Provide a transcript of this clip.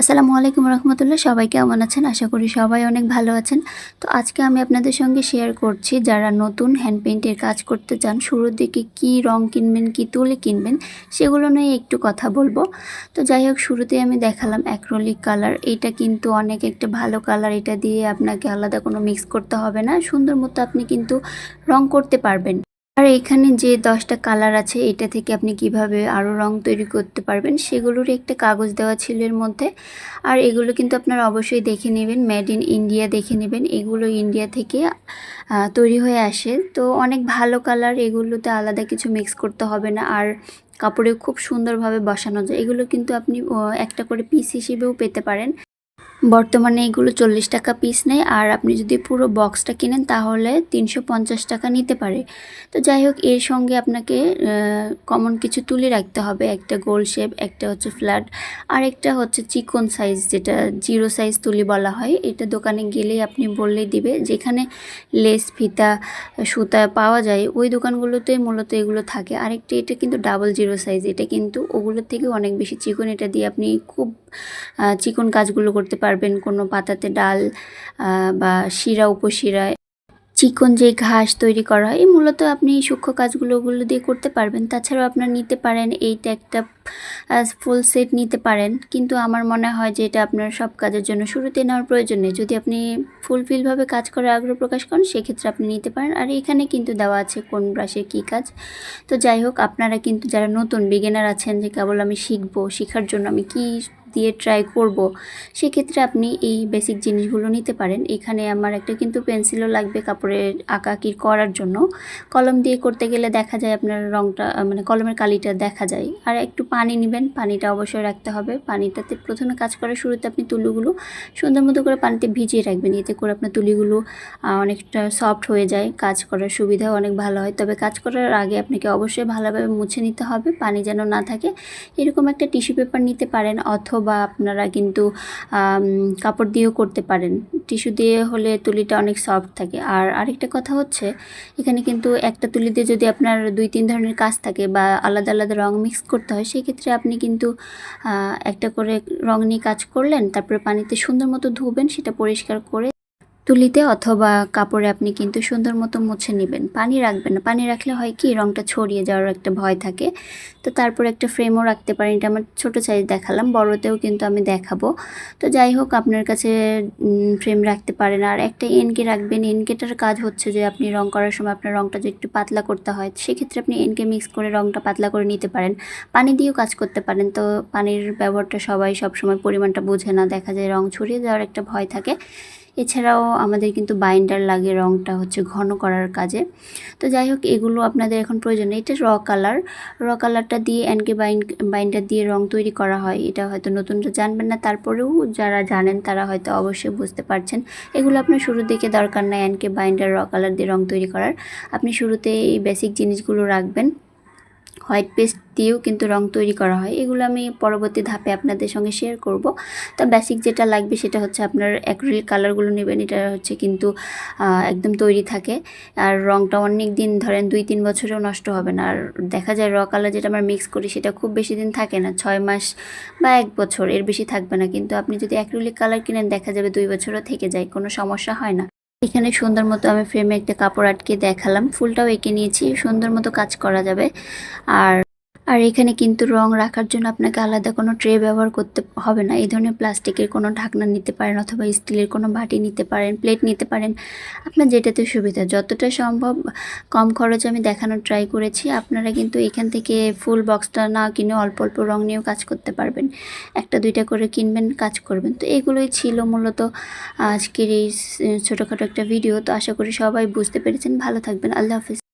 আসসালামু আলাইকুম রহমতুল্লাহ, সবাই কেমন আছেন? আশা করি সবাই অনেক ভালো আছেন। তো আজকে আমি আপনাদের সঙ্গে শেয়ার করছি, যারা নতুন হ্যান্ড পেইন্টের কাজ করতে চান, শুরুর দিকে কি রং কিনবেন, কি তুলি কিনবেন, সেগুলো নিয়ে একটু কথা বলব। তো যাই হোক, শুরুতেই আমি দেখালাম অ্যাক্রোলিক কালার এটা কিন্তু অনেক একটা ভালো কালার এটা দিয়ে আপনাকে আলাদা কোনো মিক্স করতে হবে না। সুন্দর মতো আপনি কিন্তু রং করতে পারবেন। এখানে যে দশটা কালার আছে, এটা থেকে আপনি কীভাবে আরও রং তৈরি করতে পারবেন সেগুলোর একটা কাগজ দেওয়া ছিল এর মধ্যে। আর এগুলো কিন্তু আপনারা অবশ্যই দেখে নেবেন মেড ইন ইন্ডিয়া দেখে নেবেন, এগুলো ইন্ডিয়া থেকে তৈরি হয়ে আসে। তো অনেক ভালো কালার, এগুলোতে আলাদা কিছু মিক্স করতে হবে না, আর কাপড়ে খুব সুন্দরভাবে বসানো যায়। এগুলো কিন্তু আপনি একটা করে পিস হিসেবেও পেতে পারেন। বর্তমানে এগুলো চল্লিশ টাকা পিস নেয়, আর আপনি যদি পুরো বক্সটা কিনেন তাহলে তিনশো পঞ্চাশ টাকা নিতে পারে। তো যাই হোক, এর সঙ্গে আপনাকে কমন কিছু তুলে রাখতে হবে। একটা গোল শেপ একটা হচ্ছে ফ্ল্যাট আর একটা হচ্ছে চিকন সাইজ যেটা জিরো সাইজ তুলি বলা হয়। এটা দোকানে গেলেই আপনি বললেই দিবে। যেখানে লেস ফিতা, সুতা পাওয়া যায়, ওই দোকানগুলোতে মূলত এগুলো থাকে। আরেকটা, এটা কিন্তু ডাবল জিরো সাইজ এটা কিন্তু ওগুলোর থেকে অনেক বেশি চিকন। এটা দিয়ে আপনি খুব চিকন কাজগুলো করতে পারবেন। কোনো পাতাতে ডাল বা শিরা, উপশিরা, চিকন যে ঘাস তৈরি করা হয়, এই মূলত আপনি সূক্ষ্ম কাজগুলো ওগুলো দিয়ে করতে পারবেন। তাছাড়াও আপনার নিতে পারেন এইটা একটা ফুল সেট নিতে পারেন। কিন্তু আমার মনে হয় যে এটা আপনার সব কাজের জন্য শুরুতে নেওয়ার প্রয়োজন নেই। যদি আপনি ফুলফিলভাবে কাজ করার আগ্রহ প্রকাশ করেন, সেক্ষেত্রে আপনি নিতে পারেন। আর এখানে কিন্তু দেওয়া আছে কোন ব্রাশে কী কাজ। তো যাই হোক, আপনারা কিন্তু যারা নতুন বিগিনার আছেন যে কেবল আমি শিখব, শেখার জন্য আমি কি দিয়ে ট্রাই করব। সেক্ষেত্রে আপনি এই বেসিক জিনিসগুলো নিতে পারেন। এখানে আমার একটা কিন্তু পেন্সিলও লাগবে কাপড়ের আঁকাকি করার জন্য। কলম দিয়ে করতে গেলে দেখা যায় আপনার রংটা মানে কলমের কালিটা দেখা যায়। আর একটু পানি নেবেন, পানিটা অবশ্যই রাখতে হবে। পানিটাতে প্রথমে কাজ করার শুরুতে আপনি তুলিগুলো সুন্দর মতো করে পানিতে ভিজিয়ে রাখবেন। এতে করে আপনার তুলিগুলো অনেকটা সফট হয়ে যায়। কাজ করার সুবিধাও অনেক ভালো হয়। তবে কাজ করার আগে আপনাকে অবশ্যই ভালোভাবে মুছে নিতে হবে। পানি যেন না থাকে। এরকম একটা টিস্যু পেপার নিতে পারেন অথবা আপনারা কিন্তু কাপড় দিয়েও করতে পারেন। টিস্যু দিয়ে হলে তুলিটা অনেক সফট থাকে। আর আরেকটা কথা হচ্ছে, এখানে কিন্তু একটা তুলিতে যদি আপনার দুই, তিন ধরনের কাজ থাকে বা আলাদা আলাদা রং মিক্স করতে হয়, সেক্ষেত্রে আপনি কিন্তু একটা করে রং নিয়ে কাজ করলেন, তারপরে পানিতে সুন্দর মতো ধুবেন, সেটা পরিষ্কার করে তুলিতে অথবা কাপড়ে আপনি কিন্তু সুন্দর মতো মুছে নেবেন। পানি রাখবেন না। পানি রাখলে হয় কি, রংটা ছড়িয়ে যাওয়ার একটা ভয় থাকে। তো তারপর একটা ফ্রেমও রাখতে পারেন। এটা আমার ছোটো সাইজ দেখালাম, বড়তেও কিন্তু আমি দেখাবো। তো যাই হোক, আপনার কাছে ফ্রেম রাখতে পারেন। আর একটা এনকে রাখবেন। এনকেটার কাজ হচ্ছে যে, আপনি রং করার সময় আপনার রংটা যে একটু পাতলা করতে হয়, সেক্ষেত্রে আপনি এনকে মিক্স করে রংটা পাতলা করে নিতে পারেন। পানি দিয়েও কাজ করতে পারেন। তো পানির ব্যবহারটা সবাই সবসময় পরিমাণটা বোঝে না। দেখা যায় রং ছড়িয়ে যাওয়ার একটা ভয় থাকে। এছাড়াও আমাদের কিন্তু বাইন্ডার লাগে, রংটা হচ্ছে ঘন করার কাজে। তো যাই হোক, এগুলো আপনাদের এখন প্রয়োজন এটা র কালার র কালারটা দিয়ে এনকে বাইন বাইন্ডার দিয়ে রং তৈরি করা হয়। এটা হয়তো নতুনরা জানবেন না। তারপরেও যারা জানেন, তারা হয়তো অবশ্যই বুঝতে পারছেন। এগুলো আপনার শুরুর দিকে দরকার নাই এনকে বাইন্ডার র কালার দিয়ে রং তৈরি করার। আপনি শুরুতে এই বেসিক জিনিসগুলো রাখবেন। হোয়াইট পেস্ট দিয়েও কিন্তু রং তৈরি করা হয়। এগুলো আমি পরবর্তী ধাপে আপনাদের সঙ্গে শেয়ার করব। তো বেসিক যেটা লাগবে সেটা হচ্ছে আপনার অ্যাক্রিলিক কালারগুলো নেবেন। এটা হচ্ছে কিন্তু একদম তৈরি থাকে। আর রংটা অনেক দিন ধরেন দুই তিন বছরেও নষ্ট হবে না। আর দেখা যায় র কালার যেটা আমরা মিক্স করি সেটা খুব বেশি দিন থাকে না। ছয় মাস বা এক বছর এর বেশি থাকবে না। কিন্তু আপনি যদি অ্যাক্রিলিক কালার কিনেন দেখা যাবে দুই বছরও থেকে যায়। কোনো সমস্যা হয় না। এখানে সুন্দর মতো আমি ফ্রেমে একটা কাপড় আটকে দেখালাম। ফুলটাও এঁকে নিয়েছি। সুন্দর মতো কাজ করা যাবে। আর আর এখানে কিন্তু রং রাখার জন্য আপনাকে আলাদা কোনো ট্রে ব্যবহার করতে হবে না। এই ধরনের প্লাস্টিকের কোনো ঢাকনা নিতে পারেন অথবা স্টিলের কোনো বাটি নিতে পারেন, প্লেট নিতে পারেন। আপনার যেটাতে সুবিধা, যতটা সম্ভব কম খরচে আমি দেখানোর ট্রাই করেছি। আপনারা কিন্তু এখান থেকে ফুল বক্সটা না কিনে অল্প অল্প রং নিয়েও কাজ করতে পারবেন। একটা, দুইটা করে কিনবেন, কাজ করবেন। তো এগুলোই ছিল মূলত আজকের এই ছোটোখাটো একটা ভিডিও। তো আশা করি সবাই বুঝতে পেরেছেন। ভালো থাকবেন। আল্লাহ হাফিজ।